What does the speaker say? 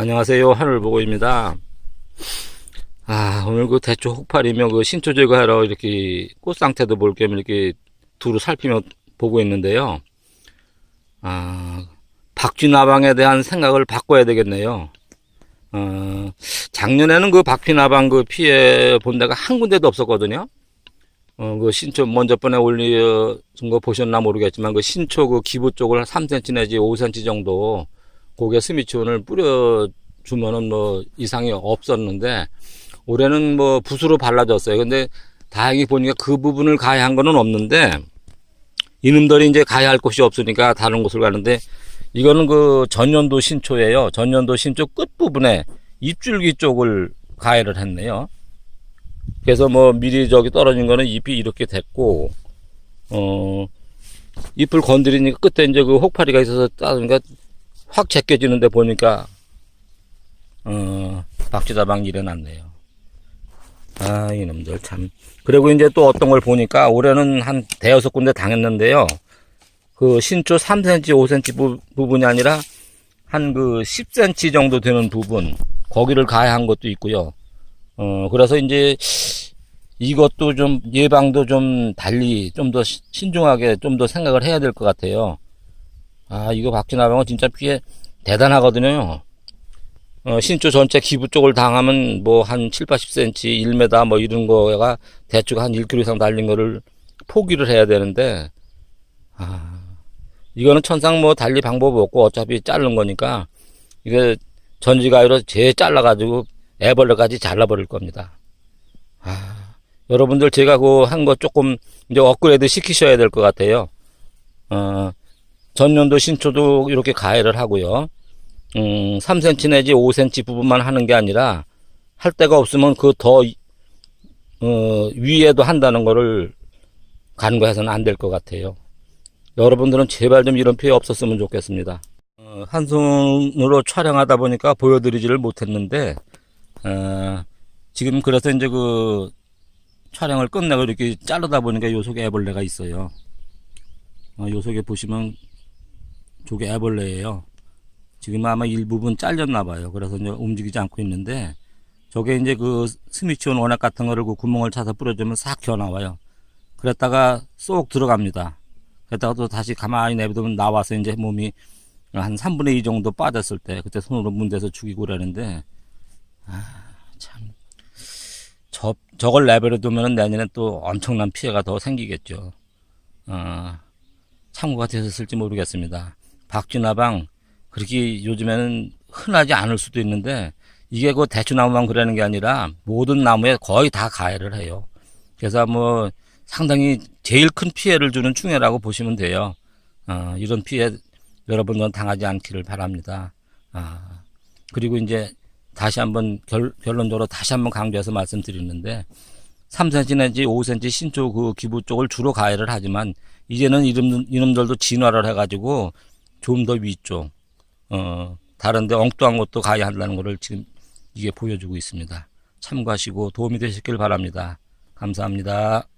안녕하세요. 하늘보고입니다. 아, 오늘 그 대초 혹팔이며 그 신초 제거하러 이렇게 꽃 상태도 볼 겸 이렇게 두루 살피며 보고 있는데요. 아, 박쥐나방에 대한 생각을 바꿔야 되겠네요. 어, 작년에는 그 박쥐나방 그 피해 본 데가 한 군데도 없었거든요. 어, 그 신초 먼저 번에 올린 거 보셨나 모르겠지만 그 신초 그 기부 쪽을 3cm 내지 5cm 정도 고개 스미치온을 뿌려주면은 뭐 이상이 없었는데 올해는 뭐 붓으로 발라졌어요. 근데 다행히 보니까 그 부분을 가해한 거는 없는데 이놈들이 이제 가해할 곳이 없으니까 다른 곳을 가는데 이거는 그 전년도 신초예요. 전년도 신초 끝부분에 잎줄기 쪽을 가해를 했네요. 그래서 뭐 미리 저기 떨어진 거는 잎이 이렇게 됐고 어 잎을 건드리니까 끝에 이제 그 혹파리가 있어서 따니까 확 제껴지는데 보니까 어 박쥐다방 일어났네요. 아 이놈들 참. 그리고 이제 또 어떤 걸 보니까 올해는 한 대여섯 군데 당했는데요. 그 신초 3cm, 5cm 부, 부분이 아니라 한 그 10cm 정도 되는 부분 거기를 가해한 것도 있고요. 어 그래서 이제 이것도 좀 예방도 좀 달리 좀 더 신중하게 좀 더 생각을 해야 될 것 같아요. 아, 이거 박쥐나방은 진짜 피해 대단하거든요. 어, 신초 전체 기부 쪽을 당하면 뭐 한 7, 80cm, 1m 뭐 이런 거가 대충 한 1km 이상 달린 거를 포기를 해야 되는데, 아, 이거는 천상 뭐 달리 방법 없고 어차피 자른 거니까, 이게 전지가위로 제 잘라가지고 애벌레까지 잘라버릴 겁니다. 아, 여러분들 제가 그 한 거 조금 이제 업그레이드 시키셔야 될 것 같아요. 어, 전년도 신초도 이렇게 가해를 하고요. 음, 3cm 내지 5cm 부분만 하는 게 아니라 할 데가 없으면 그더 어, 위에도 한다는 거를 간과해서는 안 될 것 같아요. 여러분들은 제발 좀 이런 피해 없었으면 좋겠습니다. 어, 한 손으로 촬영하다 보니까 보여드리지를 못했는데 어, 지금 그래서 이제 그 촬영을 끝내고 이렇게 자르다 보니까 요 속에 애벌레가 있어요. 어, 요 속에 보시면 저게 애벌레예요. 지금 아마 일부분 잘렸나 봐요. 그래서 이제 움직이지 않고 있는데 저게 이제 그 스미치온 원액 같은 거를 그 구멍을 차서 뿌려주면 싹 기어 나와요. 그랬다가 쏙 들어갑니다. 그랬다가 또 다시 가만히 내비두면 나와서 이제 몸이 한 3분의 2 정도 빠졌을 때 그때 손으로 문대서 죽이고 그러는데 아, 참. 저, 저걸 레벨에 두면 내년에 또 엄청난 피해가 더 생기겠죠. 어, 참고가 되셨을지 모르겠습니다. 박쥐나방 그렇게 요즘에는 흔하지 않을 수도 있는데 이게 그 대추나무만 그러는 게 아니라 모든 나무에 거의 다 가해를 해요. 그래서 뭐 상당히 제일 큰 피해를 주는 충해라고 보시면 돼요. 어, 이런 피해 여러분들은 당하지 않기를 바랍니다. 아, 그리고 이제 다시 한번 결, 결론적으로 다시 한번 강조해서 말씀드리는데 3cm 내지 5cm 신초 그 기부 쪽을 주로 가해를 하지만 이제는 이름, 이놈들도 진화를 해가지고 좀 더 위쪽, 어, 다른데 엉뚱한 것도 가해한다는 것을 지금 이게 보여주고 있습니다. 참고하시고 도움이 되셨길 바랍니다. 감사합니다.